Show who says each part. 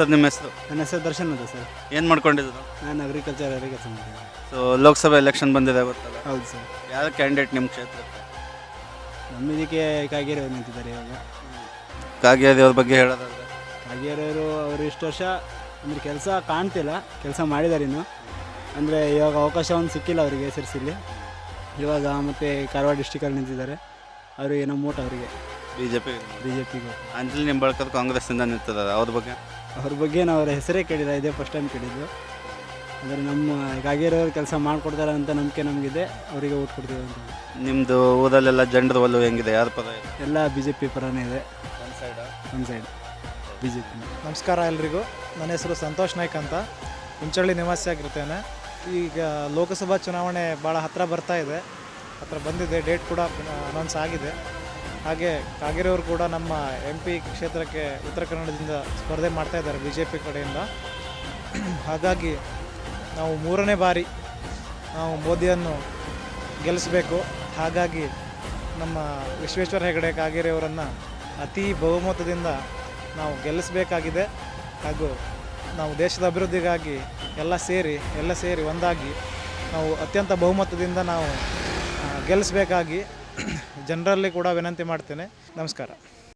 Speaker 1: Sir ನಿಮ್ಮ ಹೆಸರು?
Speaker 2: ನನ್ನ ಹೆಸರು ದರ್ಶನ್ ಅಂತ ಸರ್.
Speaker 1: ಏನು ಮಾಡ್ಕೊಂಡಿದ್ರು
Speaker 2: ನಾನು ಅಗ್ರಿಕಲ್ಚರ್ ಕೆಲಸ
Speaker 1: ಸೊ ಲೋಕಸಭೆ ಎಲೆಕ್ಷನ್ ಬಂದಿದೆ ಗೊತ್ತಲ್ಲ?
Speaker 2: ಹೌದು ಸರ್.
Speaker 1: ಯಾವ ಕ್ಯಾಂಡಿಡೇಟ್ ನಿಮ್ಮ ಕ್ಷೇತ್ರಕ್ಕೆ
Speaker 2: ನಮ್ಮ ಇದಕ್ಕೆ ಕಾಗೇರಿ ಅವ್ರು ನಿಂತಿದ್ದಾರೆ ಇವಾಗ.
Speaker 1: ಕಾಗೇರಿ ಅವ್ರ ಬಗ್ಗೆ ಹೇಳೋದಾದ್ರೆ?
Speaker 2: ಕಾಗೇರಿ ಅವರು ಅವರು ಇಷ್ಟು ವರ್ಷ ಅಂದರೆ ಕೆಲಸ ಕಾಣ್ತಿಲ್ಲ ಕೆಲಸ ಮಾಡಿದ್ದಾರೆ ಇನ್ನು. ಅಂದರೆ ಇವಾಗ ಅವಕಾಶ ಒಂದು ಸಿಕ್ಕಿಲ್ಲ ಅವರಿಗೆ ಎಸ್ ಎಲ್ ಸಿಲಿ ಇವಾಗ ಮತ್ತು ಕಾರವಾರ ಡಿಸ್ಟಿಕಲ್ಲಿ ನಿಂತಿದ್ದಾರೆ. ಅವರಿಗೆ ನಮ್ಮ ಮೋಟ್ ಅವರಿಗೆ.
Speaker 1: B J P
Speaker 2: B J ಪಿಗೆ
Speaker 1: ಅಂಜಲಿ ಬಳಕದ ಕಾಂಗ್ರೆಸ್ಸಿಂದ ನಿಂತಿದ್ದಾರೆ ಅವ್ರ ಬಗ್ಗೆ?
Speaker 2: ಅವ್ರ ಬಗ್ಗೆ ನಾವು ಅವ್ರ ಹೆಸರೇ ಕೇಳಿಲ್ಲ ಇದೇ ಫಸ್ಟ್ ಟೈಮ್ ಕೇಳಿದ್ದು. ಅಂದರೆ ನಮ್ಮ ಕಾಗೇರಿ ಅವ್ರು ಕೆಲಸ ಮಾಡಿಕೊಡ್ತಾರೆ ಅಂತ ನಂಬಿಕೆ ನಮಗಿದೆ ಅವರಿಗೆ ಓಟ್ ಕೊಡ್ತೀವಿ ಅಂತ.
Speaker 1: ನಿಮ್ಮದು ಊರಲ್ಲೆಲ್ಲ ಜಂಡದ ಒಲವು ಹೆಂಗಿದೆ? ಯಾರ ಪದ
Speaker 2: ಎಲ್ಲ ಬಿ ಜೆ ಪಿ ಪರನೇ ಇದೆ.
Speaker 1: ಒಂದು ಸೈಡ
Speaker 2: ಒಂದು ಸೈಡ್ ಬಿ ಜೆ ಪಿ
Speaker 3: ನಮಸ್ಕಾರ ಎಲ್ರಿಗೂ. ನನ್ನ ಹೆಸರು ಸಂತೋಷ್ ನಾಯ್ಕ್ ಅಂತ. ಹುಂಚಳ್ಳಿ ನಿವಾಸಿಯಾಗಿರ್ತೇನೆ ಈಗ ಲೋಕಸಭಾ ಚುನಾವಣೆ ಭಾಳ ಹತ್ತಿರ ಬರ್ತಾ ಇದೆ. ಹತ್ತಿರ ಬಂದಿದೆ ಡೇಟ್ ಕೂಡ ಅನೌನ್ಸ್ ಆಗಿದೆ. ಹಾಗೆ ಕಾಗೇರಿಯವರು ಕೂಡ ನಮ್ಮ ಎಂ ಪಿ ಕ್ಷೇತ್ರಕ್ಕೆ ಉತ್ತರ ಕನ್ನಡದಿಂದ ಸ್ಪರ್ಧೆ ಮಾಡ್ತಾ ಇದ್ದಾರೆ ಬಿ ಜೆ ಪಿ ಕಡೆಯಿಂದ. ಹಾಗಾಗಿ ನಾವು ಮೂರನೇ ಬಾರಿ ನಾವು ಮೋದಿಯನ್ನು ಗೆಲ್ಲಿಸಬೇಕು. ಹಾಗಾಗಿ ನಮ್ಮ ವಿಶ್ವೇಶ್ವರ ಹೆಗಡೆ ಕಾಗೇರಿಯವರನ್ನು ಅತಿ ಬಹುಮತದಿಂದ ನಾವು ಗೆಲ್ಲಿಸಬೇಕಾಗಿದೆ. ಹಾಗೂ ನಾವು ದೇಶದ ಅಭಿವೃದ್ಧಿಗಾಗಿ ಎಲ್ಲ ಸೇರಿ ಎಲ್ಲ ಸೇರಿ ಒಂದಾಗಿ ನಾವು ಅತ್ಯಂತ ಬಹುಮತದಿಂದ ನಾವು ಗೆಲ್ಲಿಸಬೇಕಾಗಿ ಜನರಲ್ಲಿ ಕೂಡ ವಿನಂತಿ ಮಾಡ್ತೇನೆ. ನಮಸ್ಕಾರ.